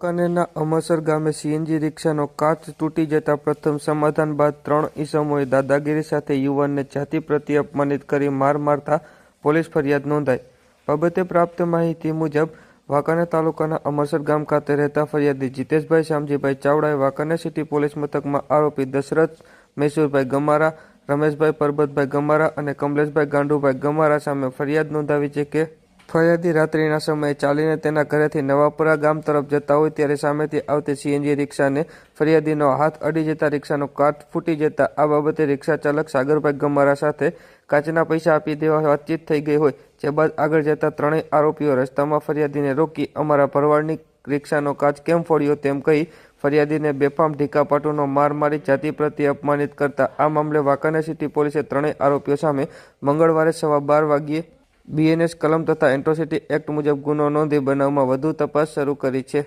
વાંકાનેરના અમસર ગામે સીએનજી રિક્ષાનો કાચ તૂટી જતા પ્રથમ સમાધાન બાદ ત્રણ ઈસમોએ દાદાગીરી સાથે યુવાનને જાતિ પ્રત્યે અપમાનિત કરી માર મારતા પોલીસ ફરિયાદ નોંધાઈ. બાબતે પ્રાપ્ત માહિતી મુજબ વાંકાનેર તાલુકાના અમરસર ગામ ખાતે રહેતા ફરિયાદી જીતેશભાઈ શામજીભાઈ ચાવડાએ વાંકાનેર સિટી પોલીસ મથકમાં આરોપી દશરથ, મૈસુરભાઈ ગમારા, રમેશભાઈ પરબતભાઈ ગમારા અને કમલેશભાઈ ગાંડુભાઈ ગમારા સામે ફરિયાદ નોંધાવી છે કે ફરિયાદી રાત્રિના સમયે ચાલીને તેના ઘરેથી નવાપુરા ગામ તરફ જતા હોય ત્યારે સામેથી આવતી સીએનજી રિક્ષાને ફરિયાદીનો હાથ અડી જતા રિક્ષાનો કાચ ફૂટી જતા આ બાબતે રિક્ષા ચાલક સાગરભાઈ ગમારા સાથે કાચના પૈસા આપી દેવા વાતચીત થઈ ગઈ હોય, જે બાદ આગળ જતા ત્રણેય આરોપીઓ રસ્તામાં ફરિયાદીને રોકી અમારા ભરવાડની રિક્ષાનો કાચ કેમ ફોડ્યો તેમ કહી ફરિયાદીને બેફામ ઢીકાપાટુનો માર મારી જાતિ પ્રત્યે અપમાનિત કરતા આ મામલે વાંકાનેર સિટી પોલીસે ત્રણેય આરોપીઓ સામે મંગળવારે સવા બાર વાગ્યે બીએનએસ કલમ તથા એન્ટ્રોસિટી એક્ટ મુજબ ગુનો નોંધી બનાવમાં વધુ તપાસ શરૂ કરી છે.